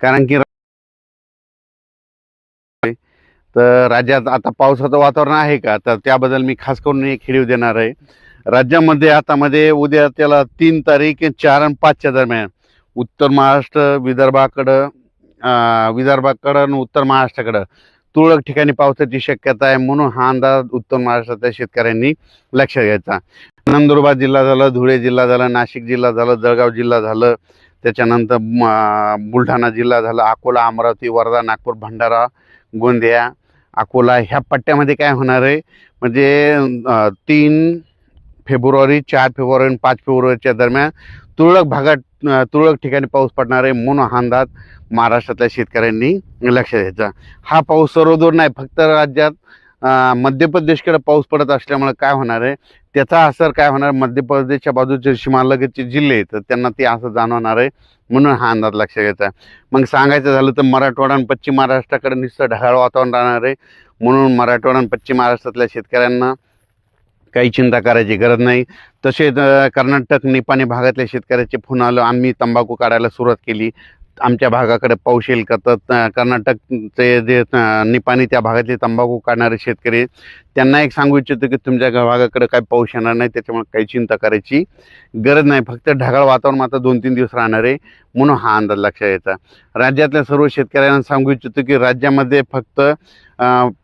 कारण की तर राज्यात आता पावसाचं वातावरण आहे का? तर त्याबद्दल मी खास करून एक हिडीव देणार आहे. राज्यामध्ये आता मध्ये उद्या त्याला तीन तारीख चार आणि पाचच्या दरम्यान उत्तर महाराष्ट्र विदर्भाकडं विदर्भाकडं आणि उत्तर महाराष्ट्राकडं तुरळक ठिकाणी पावसाची शक्यता आहे म्हणून हा अंदाज उत्तर महाराष्ट्रातल्या शेतकऱ्यांनी लक्षात घ्यायचा. नंदुरबार जिल्हा झालं धुळे जिल्हा झाला नाशिक जिल्हा झालं जळगाव जिल्हा झालं त्याच्यानंतर म- बुलढाणा जिल्हा झाला अकोला अमरावती वर्धा नागपूर भंडारा गोंदिया अकोला ह्या पट्ट्यामध्ये काय होणार आहे? म्हणजे तीन फेब्रुवारी चार फेब्रुवारी आणि पाच फेब्रुवारीच्या दरम्यान तुरळक भागात तुरळक ठिकाणी पाऊस पडणार आहे म्हणून हा अंदाज महाराष्ट्रातल्या शेतकऱ्यांनी लक्षात घ्यायचा. हा पाऊस सर्वदूर नाही फक्त राज्यात मध्य प्रदेशकडे पाऊस पडत असल्यामुळे काय होणार आहे? त्याचा असर काय होणार? मध्य प्रदेशच्या बाजूचे सीमालगतचे जिल्हे आहेत तर त्यांना ते असं जाणवणार आहे म्हणून हा अंदाज लक्षात घ्यायचा मग सांगायचं झालं तर मराठवाडा आणि पश्चिम महाराष्ट्राकडे नुसतं ढगाळ वातावरण राहणार आहे. म्हणून मराठवाडा आणि पश्चिम महाराष्ट्रातल्या शेतकऱ्यांना काही चिंता करायची गरज नाही. तसेच कर्नाटक निपाणी भागातल्या शेतकऱ्याचे फोन आलं. आम्ही तंबाखू काढायला सुरुवात केली. आमच्या भागाकडे पाऊस येईल का? तर कर्नाटकचे जे निपाणी त्या भागातले तंबाखू काढणारे शेतकरी त्यांना एक सांगू इच्छितो की तुमच्या भागाकडे काही पाऊस येणार नाही त्याच्यामुळे काही चिंता करायची गरज नाही. फक्त ढगाळ वातावरण मात्र दोन तीन दिवस राहणार आहे म्हणून हा अंदाज लक्षात यायचा राज्यातल्या सर्व शेतकऱ्यांना सांगू इच्छितो की राज्यामध्ये फक्त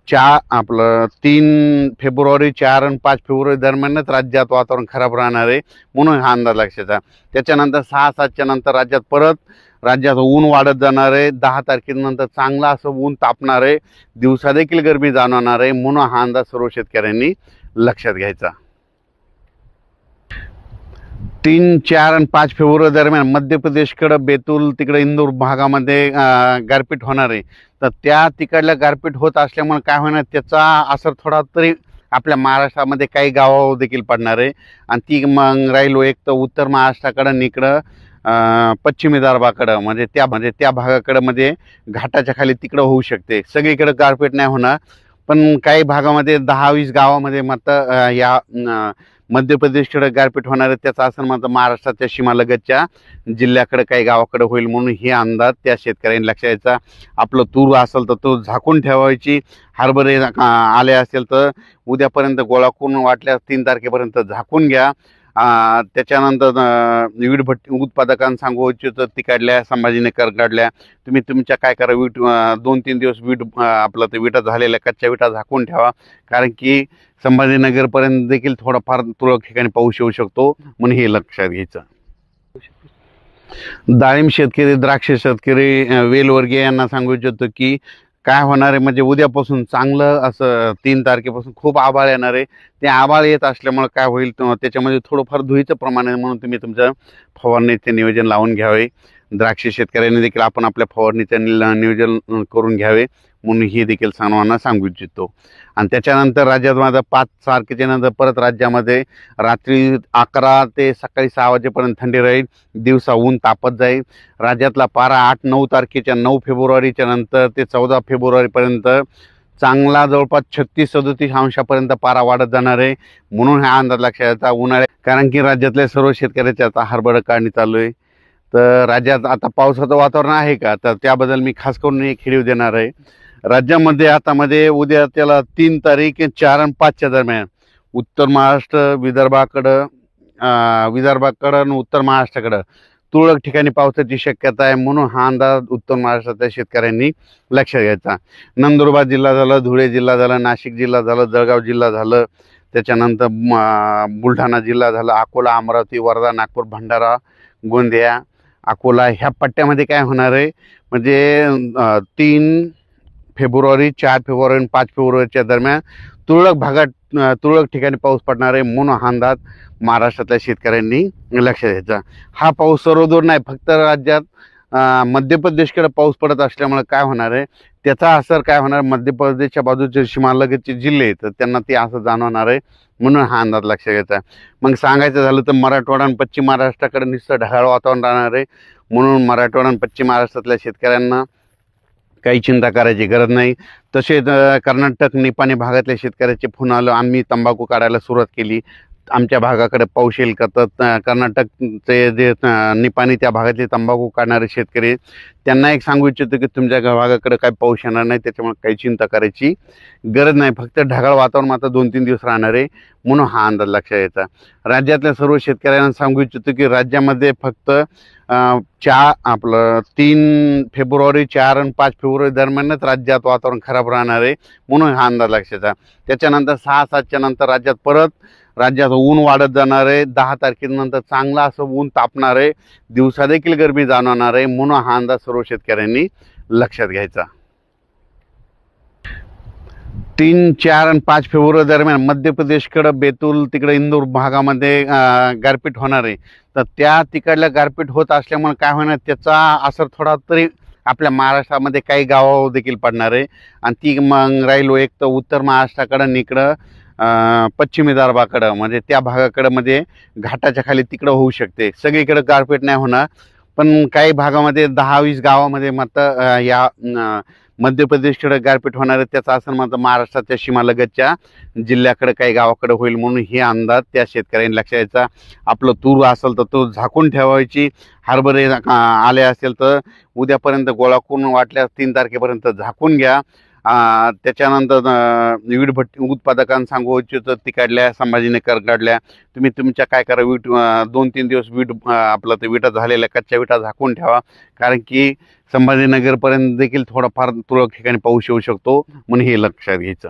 चार आपलं तीन फेब्रुवारी चार आणि पाच फेब्रुवारी दरम्यानच राज्यात वातावरण खराब राहणार आहे म्हणून हा अंदाज लक्षात आहे त्याच्यानंतर सहा सातच्या नंतर राज्यात परत राज्यात ऊन वाढत जाणार आहे. दहा तारखेनंतर चांगलं असं ऊन तापणार आहे. दिवसा देखील गरमी जाणवणार आहे. म्हणून हा अंदाज सर्व शेतकऱ्यांनी लक्षात घ्यायचा. तीन चार आणि पाच फेब्रुवारी दरम्यान मध्य प्रदेशकडं बेतूल तिकडे इंदूर भागामध्ये गारपीट होणार आहे. तर त्या तिकडल्या गारपीट होत असल्यामुळे काय होणार त्याचा असर थोडा तरी आपल्या महाराष्ट्रामध्ये काही गावावर देखील पडणार आहे. आणि ती मग राहिलो एक तर उत्तर महाराष्ट्राकडं निकडं पश्चिमी दारबाकडं म्हणजे त्या म्हणजे त्या भागाकडं म्हणजे घाटाच्या खाली तिकडं होऊ शकते. सगळीकडं गारपीट नाही होणार. पण काही भागामध्ये दहा वीस गावामध्ये मात्र या मध्य प्रदेशकडे गारपीट होणार आहे. त्याचा असं मात्र महाराष्ट्राच्या सीमालगतच्या जिल्ह्याकडे काही गावाकडे होईल म्हणून हे अंदाज त्या शेतकऱ्यांनी लक्ष यायचा आपलं तूर असेल तर तो झाकून ठेवायची. हरभरे आले असेल तर उद्यापर्यंत गोळा करून वाटल्यास तीन तारखेपर्यंत झाकून घ्या. त्याच्यानंतर वीट भट्टी उत्पादकांना सांगू इच्छितो संभाजीने संभाजीनगर काढल्या. तुम्ही तुमच्या काय करा वीट दोन तीन दिवस वीट आपलं ते विटा झालेल्या कच्च्या विटा झाकून ठेवा. कारण की संभाजीनगरपर्यंत देखील थोडाफार तुरळक ठिकाणी पाऊस येऊ शकतो म्हणून हे लक्षात घ्यायचं. डाळिंब शेतकरी द्राक्ष शेतकरी वेलवर्गीय यांना सांगू इच्छितो की काय होणार आहे? म्हणजे उद्यापासून चांगलं असं तीन तारखेपासून खूप आभाळ येणार आहे. ते आभाळ येत असल्यामुळे काय होईल तर त्याच्यामध्ये थोडंफार धुईचं प्रमाण आहे म्हणून तुम्ही तुमचं फवारणीचे नियोजन लावून घ्यावे. द्राक्ष शेतकऱ्यांनी देखील आपण आपल्या फवारणीचं नियोजन करून घ्यावे. म्हणून हे देखील सर्वांना सांगू इच्छितो. आणि त्याच्यानंतर राज्यात माझं पाच तारखेच्या नंतर परत राज्यामध्ये रात्री अकरा ते सकाळी सहा वाजेपर्यंत थंडी राहील. दिवसा ऊन तापत जाईल. राज्यातला पारा आठ नऊ तारखेच्या नऊ फेब्रुवारीच्या नंतर ते चौदा फेब्रुवारीपर्यंत चांगला जवळपास छत्तीस सदोतीस अंशापर्यंत पारा वाढत जाणार आहे. म्हणून हा अंदाज लक्षात येतात उन्हाळ्या कारण की राज्यातल्या सर्व शेतकऱ्याची आता हरभरा काढणी चालू आहे. तर राज्यात आता पावसाचं वातावरण आहे का? तर त्याबद्दल मी खास करून एक हिडीव देणार आहे. राज्यामध्ये आतामध्ये उद्या त्याला तीन तारीख चार आणि पाचच्या दरम्यान. उत्तर महाराष्ट्र विदर्भाकडं विदर्भाकडं आणि उत्तर महाराष्ट्राकडं. तुरळक ठिकाणी पावसाची शक्यता आहे म्हणून हा अंदाज उत्तर महाराष्ट्रातल्या शेतकऱ्यांनी लक्षात घ्यायचा. नंदुरबार जिल्हा झाला धुळे जिल्हा झाला नाशिक जिल्हा झालं जळगाव जिल्हा झालं त्याच्यानंतर बुलढाणा जिल्हा झाला अकोला अमरावती वर्धा नागपूर भंडारा गोंदिया अकोला ह्या पट्ट्यामध्ये काय होणार आहे? म्हणजे तीन फेब्रुवारी चार फेब्रुवारी आणि पाच फेब्रुवारीच्या दरम्यान तुरळक भागात तुरळक ठिकाणी पाऊस पडणार आहे म्हणून हा अंदाज महाराष्ट्रातल्या शेतकऱ्यांनी लक्ष द्यायचा. हा पाऊस सर्वदूर नाही फक्त राज्यात मध्य प्रदेशकडे पाऊस पडत असल्यामुळे काय होणार आहे? त्याचा असर काय होणार? मध्य प्रदेशच्या बाजूचे सीमालगतचे जिल्हे आहेत तर त्यांना ते असं जाणवणार आहे म्हणून हा अंदाज लक्षात घ्यायचा मग सांगायचं झालं तर मराठवाडा आणि पश्चिम महाराष्ट्राकडे नुसतं ढगाळ वातावरण राहणार आहे म्हणून मराठवाडा आणि पश्चिम महाराष्ट्रातल्या शेतकऱ्यांना काही चिंता करायची गरज नाही. तसेच कर्नाटक निपाणी भागातल्या शेतकऱ्याचे फोन आलं. आम्ही तंबाखू काढायला सुरुवात केली. आमच्या भागाकडे पाऊस येईल का? तर कर्नाटकचे जे निपाणी त्या भागातले तंबाखू काढणारे शेतकरी त्यांना एक सांगू इच्छितो की तुमच्या भागाकडे काही पाऊस येणार नाही त्याच्यामुळे काही चिंता करायची गरज नाही. फक्त ढगाळ वातावरण मात्र दोन तीन दिवस राहणार आहे म्हणून हा अंदाज लक्षात यायचा. राज्यातल्या सर्व शेतकऱ्यांना सांगू इच्छितो की राज्यामध्ये फक्त चार आपलं तीन फेब्रुवारी चार आणि पाच फेब्रुवारी दरम्यानच राज्यात वातावरण खराब राहणार आहे म्हणून हा अंदाज लक्षात आहे. त्याच्यानंतर सहा सातच्या नंतर राज्यात परत राज्यात ऊन वाढत जाणार आहे. दहा तारखेनंतर चांगलं असं ऊन तापणार आहे. दिवसा देखील गरमी जाणवणार आहे म्हणून हा अंदाज सर्व शेतकऱ्यांनी लक्षात घ्यायचा. तीन चार आणि पाच फेब्रुवारी दरम्यान मध्य प्रदेशकडं बेतूल तिकडे इंदूर भागामध्ये गारपीट होणार आहे. तर त्या तिकडल्या गारपीट होत असल्यामुळे काय होणार त्याचा असर थोडा तरी आपल्या महाराष्ट्रामध्ये काही गावावर देखील पडणार आहे. आणि ती मग राहिलो एक तर उत्तर महाराष्ट्राकडं निकडं पश्चिमी विदर्भाकडं म्हणजे त्या भागाकडं मध्ये घाटाच्या खाली तिकडं होऊ शकते. सगळीकडं गारपीट नाही होणार. पण काही भागामध्ये दहा वीस गावामध्ये मात्र या मध्य प्रदेशकडे गारपीट होणार आहे. त्याचा असं मात्र महाराष्ट्राच्या सीमालगतच्या जिल्ह्याकडे काही गावाकडे होईल म्हणून हे अंदाज त्या शेतकऱ्यांनी लक्षात यायचा आपलं तूर असेल तर तो झाकून ठेवायची. हरभरे आले असेल तर उद्यापर्यंत गोळा करून वाटल्यास तीन तारखेपर्यंत झाकून घ्या. त्याच्यानंतर वीट भट्टी उत्पादकांना सांगू इच्छितो ती काढल्या संभाजीनगर काढल्या. तुम्ही तुमच्या काय करा वीट दोन तीन दिवस वीट आपलं ते विटा झालेल्या कच्च्या विटा झाकून ठेवा. कारण की संभाजीनगरपर्यंत देखील थोडाफार तुरळक ठिकाणी पाऊस येऊ शकतो म्हणून हे लक्षात घ्यायचं.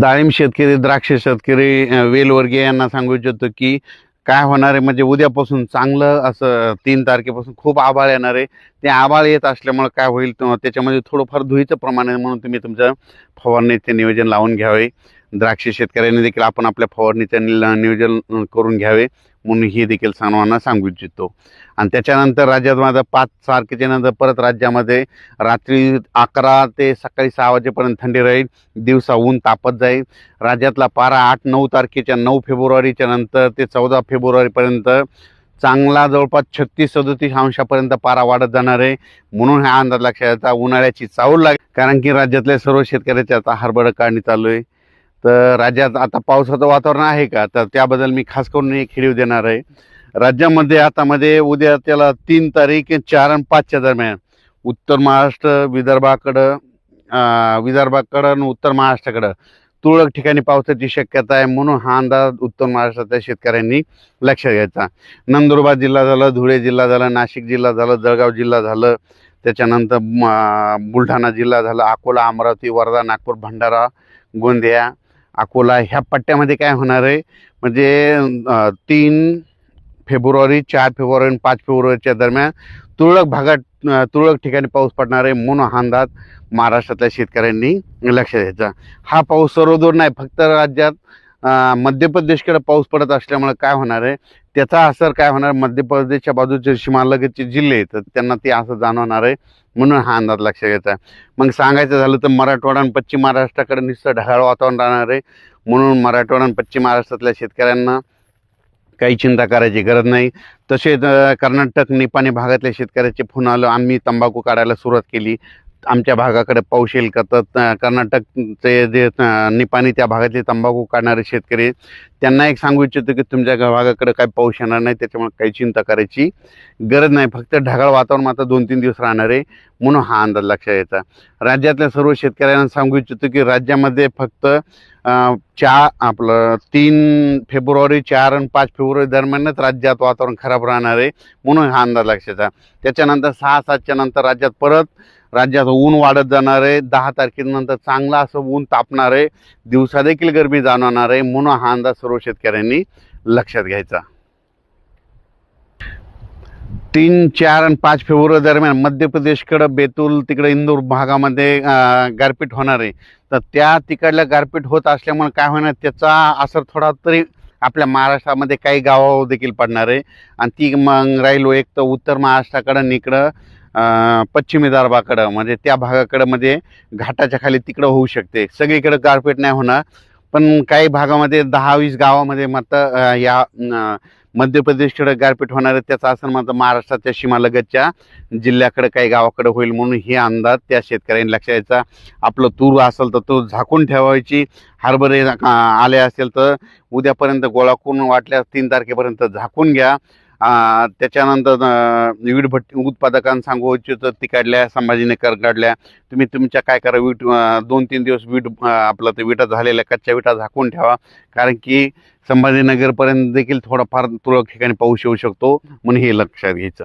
डाळिंब शेतकरी द्राक्ष शेतकरी वेलवर्गीय यांना सांगू इच्छितो की काय होणार आहे? म्हणजे उद्यापासून चांगलं असं तीन तारखेपासून खूप आभाळ येणार आहे. ते आभाळ येत असल्यामुळे काय होईल? त्याच्यामध्ये थोडंफार धुईचं प्रमाण आहे म्हणून तुम्ही तुमचं फवारणीचे नियोजन लावून घ्यावे. द्राक्ष शेतकऱ्यांनी देखील आपण आपल्या फवारणीचे नियोजन करून घ्यावे म्हणून हे देखील सर्वांना सांगू इच्छितो. आणि त्याच्यानंतर राज्यात माझं पाच तारखेच्या नंतर परत राज्यामध्ये रात्री अकरा ते सकाळी सहा वाजेपर्यंत थंडी राहील. दिवसा ऊन तापत जाईल. राज्यातला पारा आठ नऊ तारखेच्या नऊ फेब्रुवारीच्या नंतर ते चौदा फेब्रुवारीपर्यंत चांगला जवळपास छत्तीस सदोतीस अंशापर्यंत पारा वाढत जाणार आहे. म्हणून हा अंदाज लक्षात येतात उन्हाळ्याची चावल लाग कारण की राज्यातल्या सर्व शेतकऱ्याच्या आता हरभरा काढणी चालू आहे. तर राज्यात आता पावसाचं वातावरण आहे का? तर त्याबद्दल मी खास करून एक हिडीव देणार आहे. राज्यामध्ये आता मध्ये उद्या त्याला तीन तारीख चार आणि पाचच्या दरम्यान उत्तर महाराष्ट्र विदर्भाकडं विदर्भाकडं आणि उत्तर महाराष्ट्राकडं तुरळक ठिकाणी पावसाची शक्यता आहे म्हणून हा अंदाज उत्तर महाराष्ट्रातल्या शेतकऱ्यांनी लक्षात घ्यायचा. नंदुरबार जिल्हा झाला धुळे जिल्हा झाला नाशिक जिल्हा झालं जळगाव जिल्हा झालं त्याच्यानंतर म- बुलढाणा जिल्हा झाला अकोला अमरावती वर्धा नागपूर भंडारा गोंदिया अकोला ह्या पट्ट्यामध्ये काय होणार आहे? म्हणजे तीन फेब्रुवारी चार फेब्रुवारी आणि पाच फेब्रुवारीच्या दरम्यान तुरळक भागात तुरळक ठिकाणी पाऊस पडणार आहे म्हणून हा अंदाज महाराष्ट्रातल्या शेतकऱ्यांनी लक्षात घ्यायचा हा पाऊस सर्वदूर नाही फक्त राज्यात मध्य प्रदेशकडे पाऊस पडत असल्यामुळे काय होणार आहे? त्याचा असर काय होणार? मध्य प्रदेशच्या बाजूचे सीमालगतचे जिल्हे आहेत तर त्यांना ते असं जाणवणार आहे. म्हणून हा अंदाज लक्षात घ्यायचा मग सांगायचं झालं तर मराठवाडा आणि पश्चिम महाराष्ट्राकडे नुसतं ढगाळ वातावरण राहणार आहे. म्हणून मराठवाडा आणि पश्चिम महाराष्ट्रातल्या शेतकऱ्यांना काही चिंता करायची गरज नाही. तसेच कर्नाटक निपाणी भागातल्या शेतकऱ्याचे फोन आलं. आम्ही तंबाखू काढायला सुरुवात केली. आमच्या भागाकडे पाऊस येईल का? तर कर्नाटकचे जे निपाणी त्या भागातले तंबाखू काढणारे शेतकरी त्यांना एक सांगू इच्छितो की तुमच्या भागाकडे काही पाऊस येणार नाही त्याच्यामुळे काही चिंता करायची गरज नाही. फक्त ढगाळ वातावरण मात्र दोन तीन दिवस राहणार आहे म्हणून हा अंदाज लक्षात यायचा राज्यातल्या सर्व शेतकऱ्यांना सांगू इच्छितो की राज्यामध्ये फक्त चार आपलं तीन फेब्रुवारी चार आणि पाच फेब्रुवारी दरम्यानच राज्यात वातावरण खराब राहणार आहे म्हणून हा अंदाज लक्षात त्याच्यानंतर सहा सातच्या नंतर राज्यात परत राज्यात ऊन वाढत जाणार आहे. दहा तारखेनंतर चांगलं असं ऊन तापणार आहे. दिवसादेखील गरमी जाणवणार आहे. म्हणून हा अंदाज सर्व शेतकऱ्यांनी लक्षात घ्यायचा. तीन चार आणि पाच फेब्रुवारी दरम्यान मध्य प्रदेशकडं बेतूल तिकडे इंदूर भागामध्ये गारपीट होणार आहे. तर त्या तिकडल्या गारपीट होत असल्यामुळे काय होणार त्याचा असर थोडा तरी आपल्या महाराष्ट्रामध्ये काही गावावर देखील पडणार आहे. आणि ती मग राहिलो एक तर उत्तर महाराष्ट्राकडं निकडं पश्चिमी दारबाकडं म्हणजे त्या भागाकडं मध्ये घाटाच्या खाली तिकडं होऊ शकते. सगळीकडं गारपीट नाही होणार. पण काही भागामध्ये दहा वीस गावामध्ये मात्र या मध्य प्रदेशकडे गारपीट होणार आहे. त्याचा असं मात्र महाराष्ट्राच्या सीमालगतच्या जिल्ह्याकडे काही गावाकडे होईल म्हणून हे अंदाज त्या शेतकऱ्यांनी लक्षात यायचा आपलं तूर असेल तर तो झाकून ठेवायची. हरभरे आले असेल तर उद्यापर्यंत गोळा करून वाटल्यास तीन तारखेपर्यंत झाकून घ्या. त्याच्यानंतर वीट भट्टी उत्पादकांना सांगू इच्छितो तिकडल्या संभाजीनगर काढल्या तुम्ही तुमच्या काय करा वीट दोन तीन दिवस वीट आपलं ते विटा झालेल्या कच्च्या विटा झाकून ठेवा. कारण की संभाजीनगरपर्यंत देखील थोडाफार तुरळक ठिकाणी पाऊस येऊ शकतो म्हणून हे लक्षात घ्यायचं.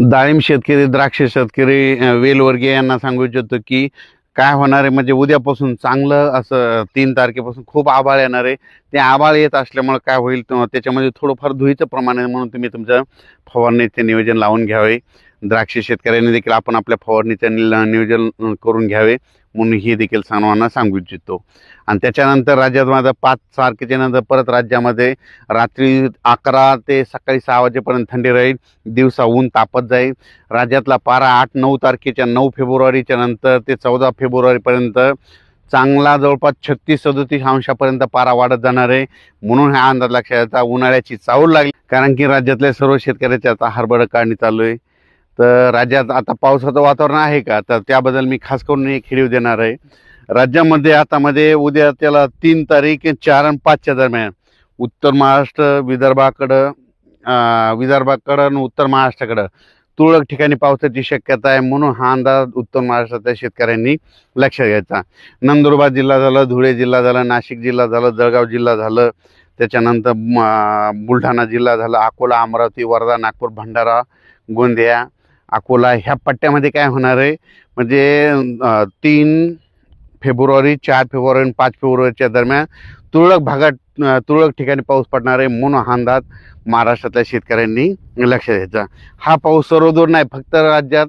डाळिंब शेतकरी द्राक्ष शेतकरी वेलवर्गीय यांना सांगू इच्छितो की काय होणार आहे? म्हणजे उद्यापासून चांगलं असं तीन तारखेपासून खूप आभाळ येणार आहे. ते आभाळ येत असल्यामुळे काय होईल त्याच्यामध्ये थोडंफार धुईचं प्रमाण आहे म्हणून तुम्ही तुमचं फवारणीचे नियोजन लावून घ्यावे. द्राक्ष शेतकऱ्यांनी देखील आपण आपल्या फवारणीचे नियोजन करून घ्यावे. म्हणून हे देखील सर्वांना सांगू इच्छितो. आणि त्याच्यानंतर राज्यात माझं पाच तारखेच्या नंतर परत राज्यामध्ये रात्री अकरा ते सकाळी सहा वाजेपर्यंत थंडी राहील. दिवसा ऊन तापत जाईल. राज्यातला पारा आठ नऊ तारखेच्या नऊ फेब्रुवारीच्या नंतर ते चौदा फेब्रुवारीपर्यंत चांगला जवळपास छत्तीस सदोतीस अंशापर्यंत पारा वाढत जाणार आहे. म्हणून हा अंदाज लक्षात येतात उन्हाळ्याची चावल लागली. कारण की राज्यातल्या सर्व शेतकऱ्याच्या आता हरभरा काढणी चालू आहे. तर राज्यात आता पावसाचं वातावरण आहे का? तर त्याबद्दल मी खास करून एक हिडीव देणार आहे. राज्यामध्ये आतामध्ये उद्या त्याला तीन तारीख चार आणि पाचच्या दरम्यान. उत्तर महाराष्ट्र विदर्भाकडं विदर्भाकडं आणि उत्तर महाराष्ट्राकडं तुरळक ठिकाणी पावसाची शक्यता आहे म्हणून हा अंदाज उत्तर महाराष्ट्रातल्या शेतकऱ्यांनी लक्षात घ्यायचा. नंदुरबार जिल्हा झाला धुळे जिल्हा झाला नाशिक जिल्हा झालं जळगाव जिल्हा झालं त्याच्यानंतर बुलढाणा जिल्हा झाला अकोला अमरावती वर्धा नागपूर भंडारा गोंदिया अकोला ह्या पट्ट्यामध्ये काय होणार आहे? म्हणजे तीन फेब्रुवारी चार फेब्रुवारी आणि पाच फेब्रुवारीच्या दरम्यान तुरळक भागात तुरळक ठिकाणी पाऊस पडणार आहे म्हणून हा अंदाज महाराष्ट्रातल्या शेतकऱ्यांनी लक्ष द्यायचा. हा पाऊस सर्वदूर नाही फक्त राज्यात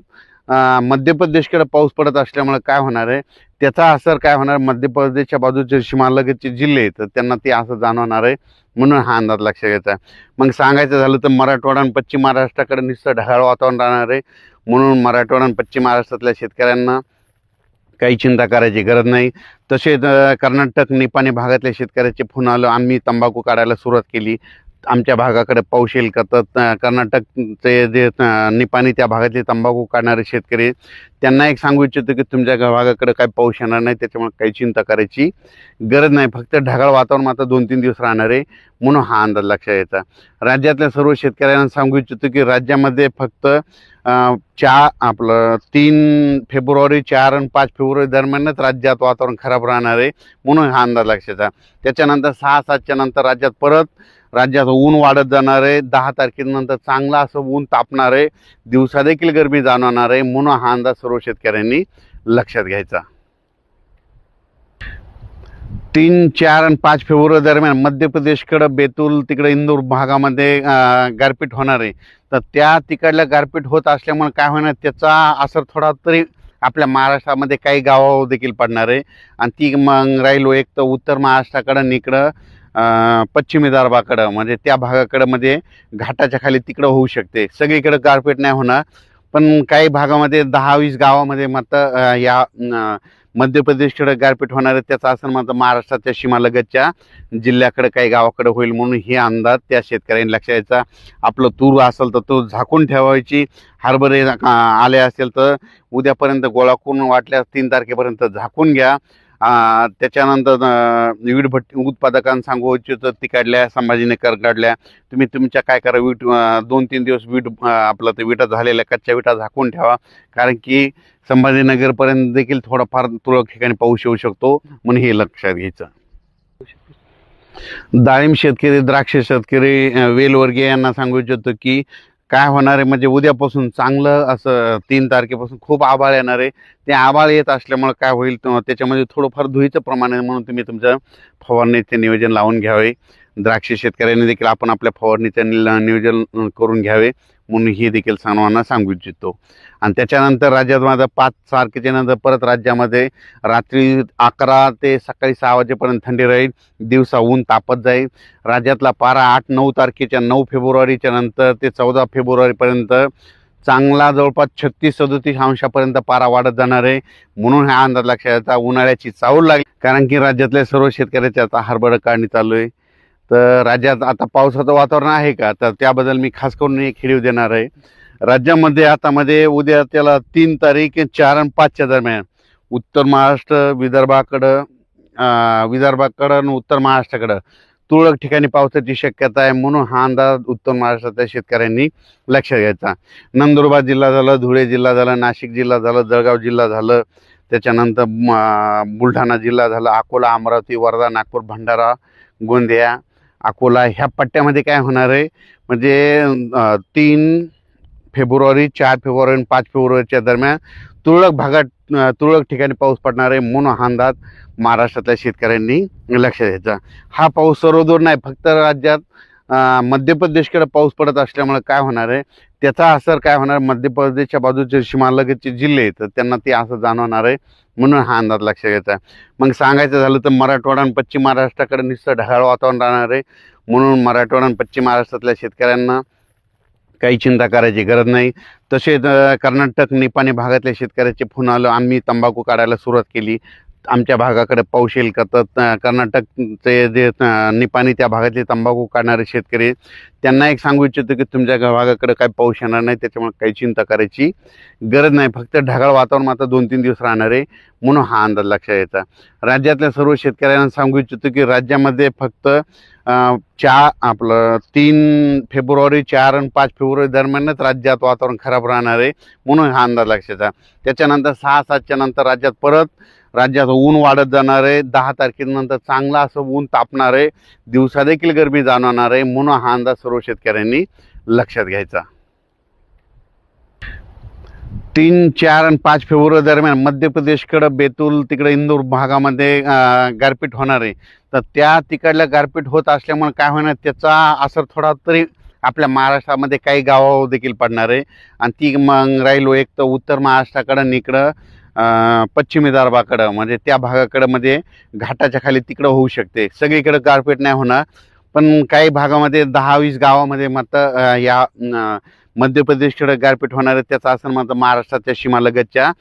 मध्य प्रदेशकडे पाऊस पडत असल्यामुळे काय होणार आहे? त्याचा असर काय होणार? मध्य प्रदेशच्या बाजूचे सीमालगतचे जिल्हे आहेत तर त्यांना ते असं जाणवणार आहे म्हणून हा अंदाज लक्षात घ्यायचा मग सांगायचं झालं तर मराठवाडा आणि पश्चिम महाराष्ट्राकडे नुसतं ढगाळ वातावरण राहणार आहे. म्हणून मराठवाडा आणि पश्चिम महाराष्ट्रातल्या शेतकऱ्यांना काही चिंता करायची गरज नाही. तसेच कर्नाटक निपाणी भागातल्या शेतकऱ्याचे फोन आलं. आम्ही तंबाखू काढायला सुरुवात केली. आमच्या भागाकडे पाऊस येईल का तर कर्नाटकचे जे निपाणी त्या भागातले तंबाखू काढणारे शेतकरी त्यांना एक सांगू इच्छितो की तुमच्या भागाकडे काही पाऊस येणार नाही त्याच्यामुळे काही चिंता करायची गरज नाही. फक्त ढगाळ वातावरण मात्र दोन तीन दिवस राहणार आहे म्हणून हा अंदाज लक्षात यायचा राज्यातल्या सर्व शेतकऱ्यांना सांगू इच्छितो की राज्यामध्ये फक्त चार आपलं तीन फेब्रुवारी चार आणि पाच फेब्रुवारी दरम्यानच राज्यात वातावरण खराब राहणार आहे म्हणून हा अंदाज लक्षात आहे त्याच्यानंतर सहा सातच्या नंतर राज्यात परत राज्यात ऊन वाढत जाणार आहे. दहा तारखेनंतर चांगलं असं ऊन तापणार आहे. दिवसा देखील गरमी जाणवणार आहे म्हणून हा अंदाज सर्व शेतकऱ्यांनी लक्षात घ्यायचा. तीन चार आणि पाच फेब्रुवारी दरम्यान मध्य प्रदेशकडं बेतूल तिकडे इंदूर भागामध्ये गारपीट होणार आहे. तर त्या तिकडल्या गारपीट होत असल्यामुळे काय होणार त्याचा असर थोडा तरी आपल्या महाराष्ट्रामध्ये काही गावावर देखील पडणार आहे. आणि ती मग राहिलो एक तर उत्तर महाराष्ट्राकडं निकडं इकडं. पश्चिमी दारबाकडं म्हणजे त्या भागाकडं मध्ये घाटाच्या खाली तिकडं होऊ शकते. सगळीकडं गारपीट नाही होणार. पण काही भागामध्ये दहा वीस गावामध्ये मात्र या मध्य प्रदेशकडे गारपीट होणार आहे. त्याचा असं मात्र महाराष्ट्राच्या सीमालगतच्या जिल्ह्याकडे काही गावाकडे होईल म्हणून हे अंदाज त्या शेतकऱ्यांनी लक्ष यायचा आपलं तूर असेल तर तो झाकून ठेवायची. हरभरे आले असेल तर उद्यापर्यंत गोळा करून वाटल्यास तीन तारखेपर्यंत झाकून घ्या. त्याच्यानंतर वीट भट्टी उत्पादकांना सांगू इच्छितो ती काढल्या संभाजीनगर काढल्या. तुम्ही तुमच्या काय करा वीट दोन तीन दिवस वीट आपलं ते विटा झालेल्या कच्च्या विटा झाकून ठेवा. कारण की संभाजीनगरपर्यंत देखील थोडाफार तुरळक ठिकाणी पाऊस येऊ शकतो म्हणून हे लक्षात घ्यायचं. डाळिंब शेतकरी द्राक्ष शेतकरी वेलवर्गीय यांना सांगू इच्छितो की काय होणार आहे? म्हणजे उद्यापासून चांगलं असं तीन तारखेपासून खूप आभाळ येणार आहे. ते आभाळ येत असल्यामुळे काय होईल? त्याच्यामध्ये थोडंफार धुईचं प्रमाण आहे म्हणून तुम्ही तुमचं फवारणीचे नियोजन लावून घ्यावे. द्राक्ष शेतकऱ्यांनी देखील आपण आपल्या फवारणीच्या नियोजन करून घ्यावे म्हणून हे देखील सर्वांना सांगू इच्छितो. आणि त्याच्यानंतर राज्यात माझं पाच तारखेच्या नंतर परत राज्यामध्ये रात्री अकरा ते सकाळी सहा वाजेपर्यंत थंडी राहील दिवसा ऊन तापत जाईल. राज्यातला पारा आठ नऊ तारखेच्या नऊ फेब्रुवारीच्या नंतर ते चौदा फेब्रुवारीपर्यंत चांगला जवळपास छत्तीस सदोतीस अंशापर्यंत पारा वाढत जाणार आहे. म्हणून हा अंदाज लक्षात येतात उन्हाळ्याची चावल लागली. कारण की राज्यातल्या सर्व शेतकऱ्याच्या आता हरभरा काढणी चालू आहे. तर राज्यात आता पावसाचं वातावरण आहे का? तर त्याबद्दल मी खास करून एक हिडीव देणार आहे. राज्यामध्ये आता मध्ये उद्या त्याला तीन तारीख चार आणि पाचच्या दरम्यान. उत्तर महाराष्ट्र विदर्भाकडं विदर्भाकडं आणि उत्तर महाराष्ट्राकडं तुरळक ठिकाणी पावसाची शक्यता आहे म्हणून हा अंदाज उत्तर महाराष्ट्रातल्या शेतकऱ्यांनी लक्षात घ्यायचा. नंदुरबार जिल्हा झालं धुळे जिल्हा झाला नाशिक जिल्हा झालं जळगाव जिल्हा झालं त्याच्यानंतर म- बुलढाणा जिल्हा झाला अकोला अमरावती वर्धा नागपूर भंडारा गोंदिया अकोला ह्या पट्ट्यामध्ये काय होणार आहे? म्हणजे तीन फेब्रुवारी चार फेब्रुवारी आणि पाच फेब्रुवारीच्या दरम्यान तुरळक भागात तुरळक ठिकाणी पाऊस पडणार आहे म्हणून हा अंदाज महाराष्ट्रातल्या शेतकऱ्यांनी लक्ष द्यायचा हा पाऊस सर्वदूर नाही फक्त राज्यात मध्य प्रदेशकडे पाऊस पडत असल्यामुळे काय होणार आहे? त्याचा असर काय होणार? मध्य प्रदेशच्या बाजूचे सीमालगतचे जिल्हे आहेत तर त्यांना ते असं जाणवणार आहे. म्हणून हा अंदाज लक्षात घ्यायचा मग सांगायचं झालं तर मराठवाडा आणि पश्चिम महाराष्ट्राकडे नुसतं ढगाळ वातावरण राहणार आहे. म्हणून मराठवाडा आणि पश्चिम महाराष्ट्रातल्या शेतकऱ्यांना काही चिंता करायची गरज नाही. तसेच कर्नाटक निपाणी भागातल्या शेतकऱ्याचे फोन आलं आम्ही तंबाखू काढायला सुरुवात केली. आमच्या भागाकडे पाऊस येईल का? तर कर्नाटकचे जे निपाणी त्या भागातले तंबाखू काढणारे शेतकरी त्यांना एक सांगू इच्छितो की तुमच्या भागाकडे काही पाऊस येणार नाही त्याच्यामुळे काही चिंता करायची गरज नाही. फक्त ढगाळ वातावरण मात्र दोन तीन दिवस राहणार आहे म्हणून हा अंदाज लक्षात यायचा राज्यातल्या सर्व शेतकऱ्यांना सांगू इच्छितो की राज्यामध्ये फक्त चार चा आपलं तीन फेब्रुवारी चार आणि पाच फेब्रुवारी दरम्यानच राज्यात वातावरण खराब राहणार आहे म्हणून हा अंदाज लक्षात आहे त्याच्यानंतर सहा सातच्या नंतर राज्यात परत राज्यात ऊन वाढत जाणार आहे. दहा तारखेनंतर चांगलं असं ऊन तापणार आहे. दिवसा देखील गरमी जाणवणार आहे म्हणून हा अंदाज सर्व शेतकऱ्यांनी लक्षात घ्यायचा. तीन चार आणि पाच फेब्रुवारी दरम्यान मध्य प्रदेशकडं बेतूल तिकडे इंदूर भागामध्ये गारपीट होणार आहे. तर त्या तिकडल्या गारपीट होत असल्यामुळे काय होणार त्याचा असर थोडा तरी आपल्या महाराष्ट्रामध्ये काही गावावर देखील पडणार आहे. आणि ती मग राहिलो एक तर उत्तर महाराष्ट्राकडं निकडं इकडं. पश्चिमी दारबाकडं म्हणजे त्या भागाकडं मध्ये घाटाच्या खाली तिकडं होऊ शकते. सगळीकडं गारपीट नाही होणार पण काही भागामध्ये दहा वीस गावामध्ये मात्र या मध्य प्रदेशकडे गारपीट होणार आहे. त्याचा असं मात्र महाराष्ट्राच्या सीमालगतच्या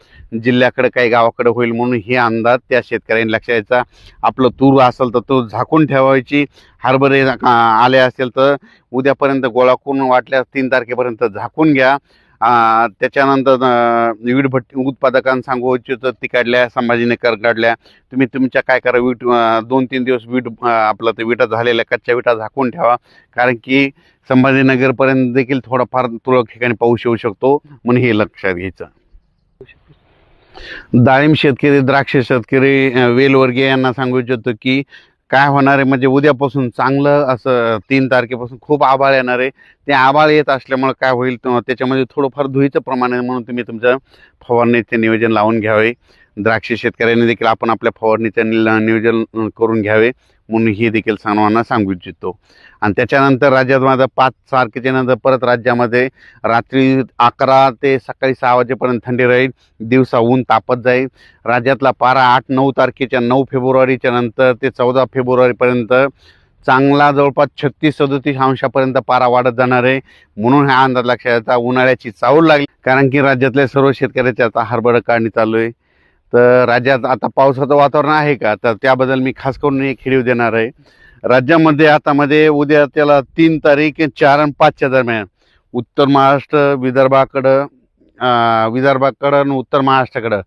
जिल्ह्याकडे काही गावाकडे होईल म्हणून हे अंदाज त्या शेतकऱ्यांनी लक्षात यायचा आपलं तूर असेल तर तो झाकून ठेवायची. हरभरे आले असेल तर उद्यापर्यंत गोळा करून वाटल्यास तीन तारखेपर्यंत झाकून घ्या. त्याच्यानंतर वीट भट्टी उत्पादकांना सांगू इच्छितो ती काढल्या संभाजीनगर काढल्या. तुम्ही तुमच्या काय करा वीट दोन तीन दिवस वीट आपलं ते विटा झालेल्या कच्च्या विटा झाकून ठेवा. कारण की संभाजीनगरपर्यंत देखील थोडाफार तुरळक ठिकाणी पाऊस येऊ शकतो म्हणून हे लक्षात घ्यायचं. डाळिंब शेतकरी द्राक्ष शेतकरी वेलवर्गीय यांना सांगू इच्छितो की काय होणार आहे? म्हणजे उद्यापासून चांगलं असं तीन तारखेपासून खूप आभाळ येणार आहे. ते आभाळ येत असल्यामुळे काय होईल त्याच्यामध्ये थोडंफार धुईचं प्रमाण आहे म्हणून तुम्ही तुमचं फवारणीचे नियोजन लावून घ्यावे. द्राक्ष शेतकऱ्यांनी देखील आपण आपल्या फवारणीचं नियोजन करून घ्यावे. म्हणून हे देखील सर्वांना सांगू इच्छितो. आणि त्याच्यानंतर राज्यात माझं पाच तारखेच्या नंतर परत राज्यामध्ये रात्री अकरा ते सकाळी सहा वाजेपर्यंत थंडी राहील. दिवसा ऊन तापत जाईल. राज्यातला पारा आठ नऊ तारखेच्या नऊ फेब्रुवारीच्या नंतर ते चौदा फेब्रुवारीपर्यंत चांगला जवळपास छत्तीस सदोतीस अंशापर्यंत पारा वाढत जाणार आहे. म्हणून हा अंदाज लक्षात येतात उन्हाळ्याची चाहूल लागली. कारण की राज्यातल्या सर्व शेतकऱ्याची आता हरभरा काढणी चालू आहे. तर राज्यात आता पावसाचं वातावरण आहे का? तर त्याबद्दल मी खास करून एक हिडीव देणार आहे. राज्यामध्ये आता मध्ये उद्या त्याला तीन तारीख चार आणि पाचच्या दरम्यान उत्तर महाराष्ट्र विदर्भाकडं विदर्भाकडं आणि उत्तर महाराष्ट्राकडं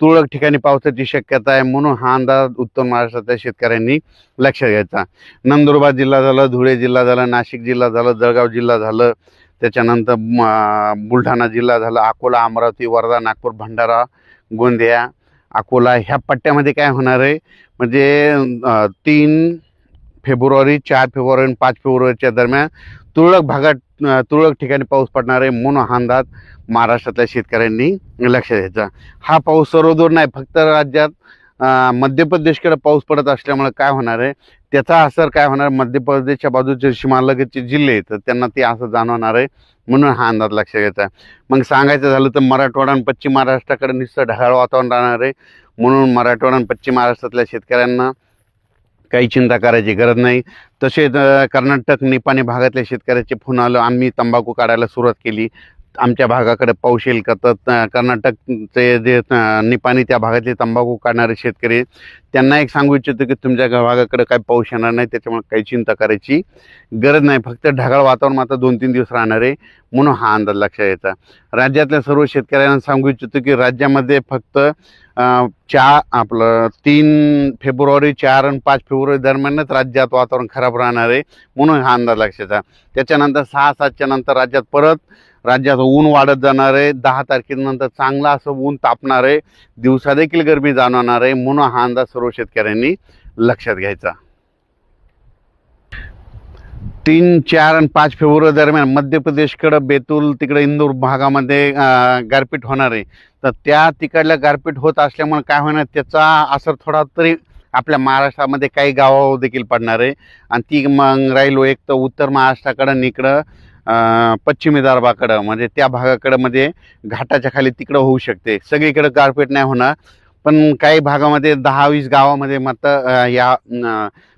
तुरळक ठिकाणी पावसाची शक्यता आहे म्हणून हा अंदाज उत्तर महाराष्ट्रातल्या शेतकऱ्यांनी लक्षात घ्यायचा. नंदुरबार जिल्हा झाला धुळे जिल्हा झाला नाशिक जिल्हा झाला जळगाव जिल्हा झालं त्याच्यानंतर म- बुलढाणा जिल्हा झाला अकोला अमरावती वर्धा नागपूर भंडारा गोंदिया अकोला ह्या पट्ट्यामध्ये काय होणार आहे? म्हणजे तीन फेब्रुवारी चार फेब्रुवारी आणि पाच फेब्रुवारीच्या दरम्यान तुरळक भागात तुरळक ठिकाणी पाऊस पडणार आहे म्हणून हा अंदाज महाराष्ट्रातल्या शेतकऱ्यांनी लक्ष द्यायचा. हा पाऊस सर्वदूर नाही फक्त राज्यात मध्य प्रदेशकडे पाऊस पडत असल्यामुळे काय होणार आहे? त्याचा असर काय होणार? मध्य प्रदेशच्या बाजूचे सीमालगतचे जिल्हे आहेत तर त्यांना ते असं जाणवणार आहे. म्हणून हा अंदाज लक्षात घ्यायचा मग सांगायचं झालं तर मराठवाडा आणि पश्चिम महाराष्ट्राकडे नुसतं ढगाळ वातावरण राहणार आहे. म्हणून मराठवाडा आणि पश्चिम महाराष्ट्रातल्या शेतकऱ्यांना काही चिंता करायची गरज नाही. तसेच कर्नाटक निपाणी भागातल्या शेतकऱ्याचे फोन आलं. आम्ही तंबाखू काढायला सुरुवात केली. आमच्या भागाकडे पाऊस येईल का? तर कर्नाटकचे जे निपाणी त्या भागातले तंबाखू काढणारे शेतकरी त्यांना एक सांगू इच्छितो की तुमच्या भागाकडे काही पाऊस येणार नाही त्याच्यामुळे काही चिंता करायची गरज नाही. फक्त ढगाळ वातावरण मात्र दोन तीन दिवस राहणार आहे म्हणून हा अंदाज लक्षात यायचा. राज्यातल्या सर्व शेतकऱ्यांना सांगू इच्छितो की राज्यामध्ये फक्त चार आपलं तीन फेब्रुवारी चार आणि पाच फेब्रुवारी दरम्यानच राज्यात वातावरण खराब राहणार आहे म्हणून हा अंदाज लक्षात त्याच्यानंतर सहा सातच्या नंतर राज्यात परत राज्यात ऊन वाढत जाणार आहे. दहा तारखेनंतर चांगलं असं ऊन तापणार आहे. दिवसा देखील गरमी जाणवणार आहे म्हणून हा अंदाज सर्व शेतकऱ्यांनी लक्षात घ्यायचा. तीन चार आणि पाच फेब्रुवारी दरम्यान मध्य प्रदेशकडं बेतूल तिकडे इंदूर भागामध्ये गारपीट होणार आहे. तर त्या तिकडल्या गारपीट होत असल्यामुळे काय होणार त्याचा असर थोडा तरी आपल्या महाराष्ट्रामध्ये काही गावावर देखील पडणार आहे. आणि ती मग राहिलो एक तर उत्तर महाराष्ट्राकडं निकडं इकडं पश्चिम विदर्भाकडं म्हणजे त्या भागाकडं मध्ये घाटाच्या खाली तिकडं होऊ शकते. सगळीकडं गारपीट नाही होणार. पण काही भागामध्ये दहा वीस गावामध्ये मात्र या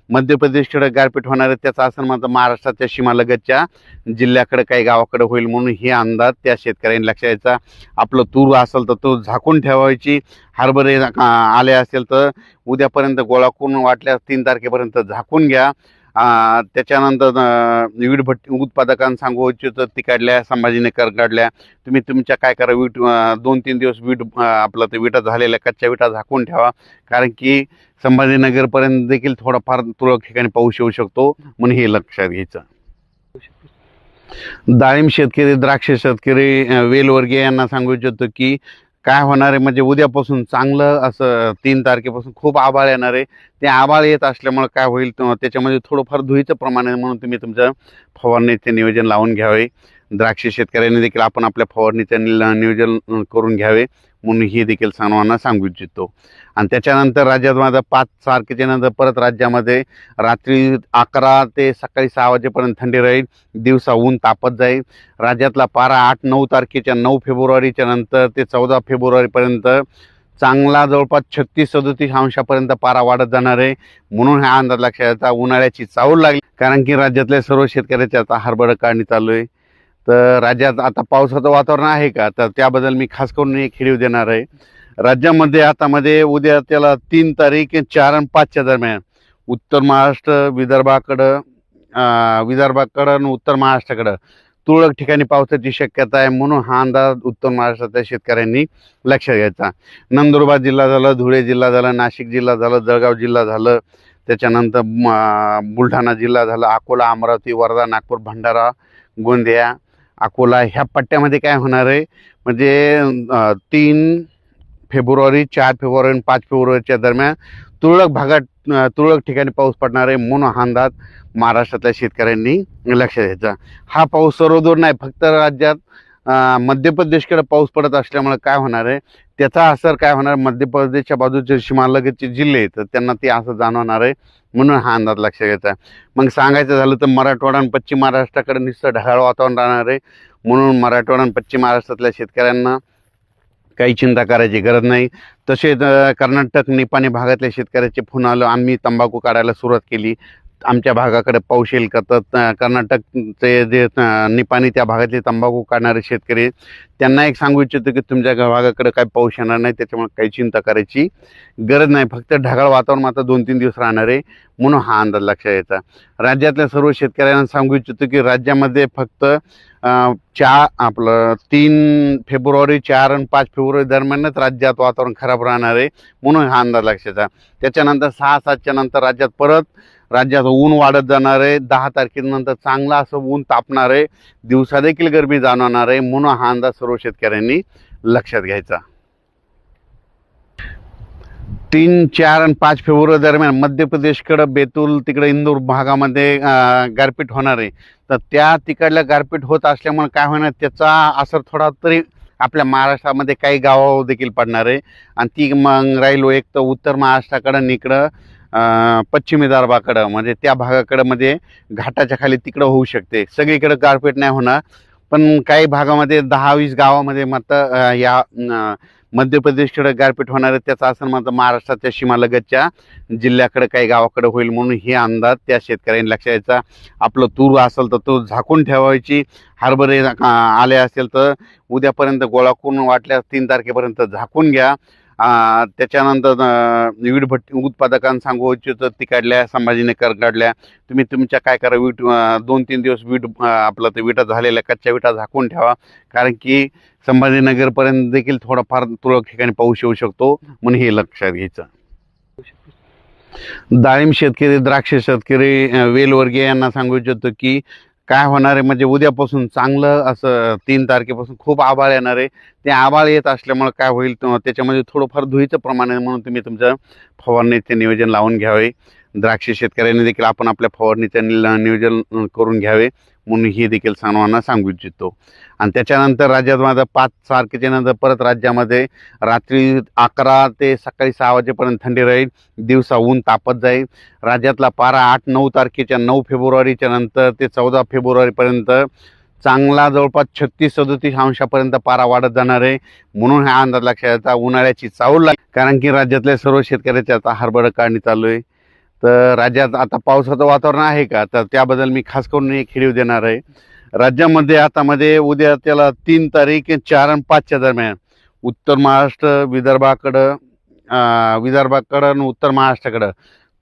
मध्य प्रदेशकडे गारपीट होणार आहे. त्याचा असं मात्र महाराष्ट्राच्या सीमालगतच्या जिल्ह्याकडे काही गावाकडे होईल म्हणून हे अंदाज त्या शेतकऱ्यांनी लक्ष यायचा आपलं तूर असेल तर तो झाकून ठेवायची. हरभरे आले असेल तर उद्यापर्यंत गोळा करून वाटल्यास तीन तारखेपर्यंत झाकून घ्या. त्याच्यानंतर वीट भट्टी उत्पादकांना सांगू इच्छितो काढल्या संभाजीनगर काढल्या. तुम्ही तुमच्या काय करा वीट दोन तीन दिवस वीट आपलं ते विटा झालेल्या कच्च्या विटा झाकून ठेवा. कारण की संभाजीनगरपर्यंत देखील थोडाफार तुरळक ठिकाणी पाऊस येऊ शकतो म्हणून हे लक्षात घ्यायचं. डाळिंब शेतकरी द्राक्ष शेतकरी वेलवर्गीय यांना सांगू इच्छितो की काय होणार आहे? म्हणजे उद्यापासून चांगलं असं तीन तारखेपासून खूप आभाळ येणार आहे. ते आभाळ येत असल्यामुळे काय होईल तर त्याच्यामध्ये थोडंफार धुईचं प्रमाण आहे म्हणून तुम्ही तुमचं फवारणीचे नियोजन लावून घ्यावे. द्राक्ष शेतकऱ्यांनी देखील आपण आपल्या फवारणीचे नियोजन करून घ्यावे. म्हणून हे देखील सर्वांना सांगू इच्छितो. आणि त्याच्यानंतर राज्यात माझा पाच तारखेच्या नंतर परत राज्यामध्ये रात्री अकरा ते सकाळी सहा वाजेपर्यंत थंडी राहील. दिवसा ऊन तापत जाईल. राज्यातला पारा आठ नऊ तारखेच्या नऊ फेब्रुवारीच्या नंतर ते चौदा फेब्रुवारीपर्यंत चांगला जवळपास छत्तीस सदोतीस अंशापर्यंत पारा वाढत जाणार आहे. म्हणून हा अंदाज लक्षात येतात उन्हाळ्याची चावल लागली. कारण की राज्यातल्या सर्व शेतकऱ्याच्या आता हरभरा काढणी चालू आहे. तर राज्यात आता पावसाचं वातावरण आहे का? तर त्याबद्दल मी खास करून एक हिडीव देणार आहे. राज्यामध्ये आता मध्ये उद्या त्याला तीन तारीख चार आणि पाचच्या दरम्यान उत्तर महाराष्ट्र विदर्भाकडं विदर्भाकडं आणि उत्तर महाराष्ट्राकडं तुरळक ठिकाणी पावसाची शक्यता आहे म्हणून हा अंदाज उत्तर महाराष्ट्रातल्या शेतकऱ्यांनी लक्षात घ्यायचा. नंदुरबार जिल्हा झाला धुळे जिल्हा झाला नाशिक जिल्हा झालं जळगाव जिल्हा झालं त्याच्यानंतर बुलढाणा जिल्हा झाला अकोला अमरावती वर्धा नागपूर भंडारा गोंदिया अकोला ह्या पट्ट्यामध्ये काय होणार आहे? म्हणजे तीन फेब्रुवारी चार फेब्रुवारी आणि पाच फेब्रुवारीच्या दरम्यान तुरळक भागात तुरळक ठिकाणी पाऊस पडणार आहे म्हणून हा अंदाज महाराष्ट्रातल्या शेतकऱ्यांनी लक्षात घ्यायचा. हा पाऊस सर्वदूर नाही फक्त राज्यात मध्य प्रदेशकडे पाऊस पडत असल्यामुळे काय होणार आहे? त्याचा असर काय होणार? मध्य प्रदेशच्या बाजूचे सीमालगतचे जिल्हे आहेत, तर त्यांना ते असं जाणवणार आहे म्हणून हा अंदाज लक्षात घ्यायचा मग सांगायचं झालं तर मराठवाडा आणि पश्चिम महाराष्ट्राकडे नुसतं ढगाळ वातावरण राहणार आहे. म्हणून मराठवाडा आणि पश्चिम महाराष्ट्रातल्या शेतकऱ्यांना काही चिंता करायची गरज नाही. तसेच कर्नाटक निपाणी भागातल्या शेतकऱ्याचे फोन आलं. आम्ही तंबाखू काढायला सुरुवात केली. आमच्या भागाकडे पाऊस येईल का? तर कर्नाटकचे जे निपाणी त्या भागातले तंबाखू काढणारे शेतकरी त्यांना एक सांगू इच्छितो की तुमच्या भागाकडे काय पाऊस येणार नाही त्याच्यामुळे काही चिंता करायची गरज नाही. फक्त ढगाळ वातावरण मात्र दोन तीन दिवस राहणार आहे म्हणून हा अंदाज लक्षात यायचा राज्यातल्या सर्व शेतकऱ्यांना सांगू इच्छितो की राज्यामध्ये फक्त चार आपलं तीन फेब्रुवारी चार आणि पाच फेब्रुवारी दरम्यानच राज्यात वातावरण खराब राहणार आहे म्हणून हा अंदाज लक्षात आहे. त्याच्यानंतर सहा सातच्या नंतर राज्यात परत राज्यात ऊन वाढत जाणार आहे. दहा तारखेनंतर चांगलं असं ऊन तापणार आहे. दिवसा देखील गरमी जाणवणार आहे. म्हणून हा अंदाज सर्व शेतकऱ्यांनी लक्षात घ्यायचा. तीन चार आणि पाच फेब्रुवारी दरम्यान मध्य प्रदेशकडं बेतूल तिकडे इंदूर भागामध्ये गारपीट होणार आहे. तर त्या तिकडल्या गारपीट होत असल्यामुळे काय होणार त्याचा असर थोडा तरी आपल्या महाराष्ट्रामध्ये काही गावावर देखील पडणार आहे. आणि ती मग राहिलो एक तर उत्तर महाराष्ट्राकडं निकडं पश्चिमी दारबाकडं म्हणजे त्या भागाकडं मध्ये घाटाच्या खाली तिकडं होऊ शकते. सगळीकडं गारपीट नाही होणार. पण काही भागामध्ये दहा वीस गावामध्ये मात्र या मध्य प्रदेशकडे गारपीट होणार आहे. त्याचा असं मात्र महाराष्ट्राच्या सीमालगतच्या जिल्ह्याकडे काही गावाकडे होईल म्हणून हे अंदाज त्या शेतकऱ्यांनी लक्षात यायचा आपलं तूर असेल तर तो झाकून ठेवायची. हरभरे आले असेल तर उद्यापर्यंत गोळा करून वाटल्यास तीन तारखेपर्यंत झाकून घ्या. त्याच्यानंतर वीट भट्टी उत्पादकांना सांगू इच्छितो ती काढल्या संभाजीनगर काढल्या. तुम्ही तुमच्या काय करा वीट दोन तीन दिवस वीट आपलं ते विटा झालेल्या कच्च्या विटा झाकून ठेवा. कारण की संभाजीनगरपर्यंत देखील थोडाफार तुरळक ठिकाणी पाऊस येऊ शकतो म्हणून हे लक्षात घ्यायचं. डाळिंब शेतकरी द्राक्ष शेतकरी वेलवर्गीय यांना सांगू इच्छितो की काय होणार आहे? म्हणजे उद्यापासून चांगलं असं तीन तारखेपासून खूप आभाळ येणार आहे. ते आभाळ येत असल्यामुळे काय होईल? त्याच्यामध्ये थोडंफार धुईचं प्रमाण आहे म्हणून तुम्ही तुमचं फवारणीचे नियोजन लावून घ्यावे. द्राक्ष शेतकऱ्यांनी देखील आपण आपल्या फवारणीचे नियोजन करून घ्यावे. म्हणून हे देखील सर्वांना सांगू इच्छितो. आणि त्याच्यानंतर राज्यात माझं पाच तारखेच्या नंतर परत राज्यामध्ये रात्री अकरा ते सकाळी सहा वाजेपर्यंत थंडी राहील. दिवसा ऊन तापत जाईल. राज्यातला पारा आठ नऊ तारखेच्या नऊ फेब्रुवारीच्या नंतर ते चौदा फेब्रुवारीपर्यंत चांगला जवळपास छत्तीस सदोतीस अंशापर्यंत पारा वाढत जाणार आहे. म्हणून हा अंदाज लक्षात उन्हाळ्याची चावल लागेल. कारण की राज्यातल्या सर्व शेतकऱ्याच्या आता हरभरा काढणी चालू आहे. तर राज्यात आता पावसाचं वातावरण आहे का? तर त्याबद्दल मी खास करून एक हिडीव देणार आहे. राज्यामध्ये आतामध्ये उद्या त्याला तीन तारीख चार आणि पाचच्या दरम्यान उत्तर महाराष्ट्र विदर्भाकडं विदर्भाकडं आणि उत्तर महाराष्ट्राकडं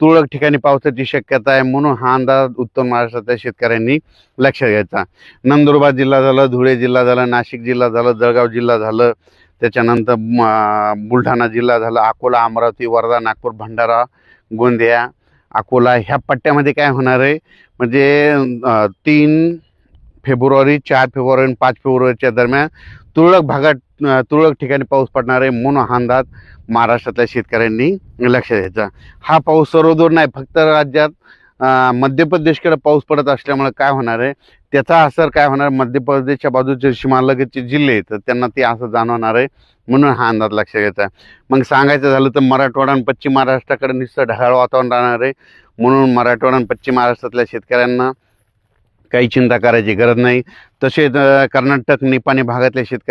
तुरळक ठिकाणी पावसाची शक्यता आहे म्हणून हा अंदाज उत्तर महाराष्ट्रातल्या शेतकऱ्यांनी लक्षात घ्यायचा. नंदुरबार जिल्हा झाला धुळे जिल्हा झाला नाशिक जिल्हा झालं जळगाव जिल्हा झालं त्याच्यानंतर म- बुलढाणा जिल्हा झाला अकोला अमरावती वर्धा नागपूर भंडारा गोंदिया अकोला ह्या पट्ट्यामध्ये काय होणार आहे? म्हणजे तीन फेब्रुवारी चार फेब्रुवारी आणि पाच फेब्रुवारीच्या दरम्यान तुरळक भागात तुरळक ठिकाणी पाऊस पडणार आहे म्हणून हा अंदाज महाराष्ट्रातल्या शेतकऱ्यांनी लक्ष द्यायचा. हा पाऊस सर्वदूर नाही फक्त राज्यात मध्य प्रदेशकडे पाऊस पडत असल्यामुळे काय होणार आहे? त्याचा असर काय होणार? मध्य प्रदेशच्या बाजूचे सीमालगतचे जिल्हे आहेत, तर त्यांना ते असं जाणवणार आहे. म्हणून हा अंदाज लक्षात घ्यायचा मग सांगायचं झालं तर मराठवाडा आणि पश्चिम महाराष्ट्राकडे नुसतं ढगाळ वातावरण राहणार आहे. म्हणून मराठवाडा आणि पश्चिम महाराष्ट्रातल्या शेतकऱ्यांना काही चिंता करायची गरज नाही. तसेच कर्नाटक निपाणी भागातल्या शेतकऱ्या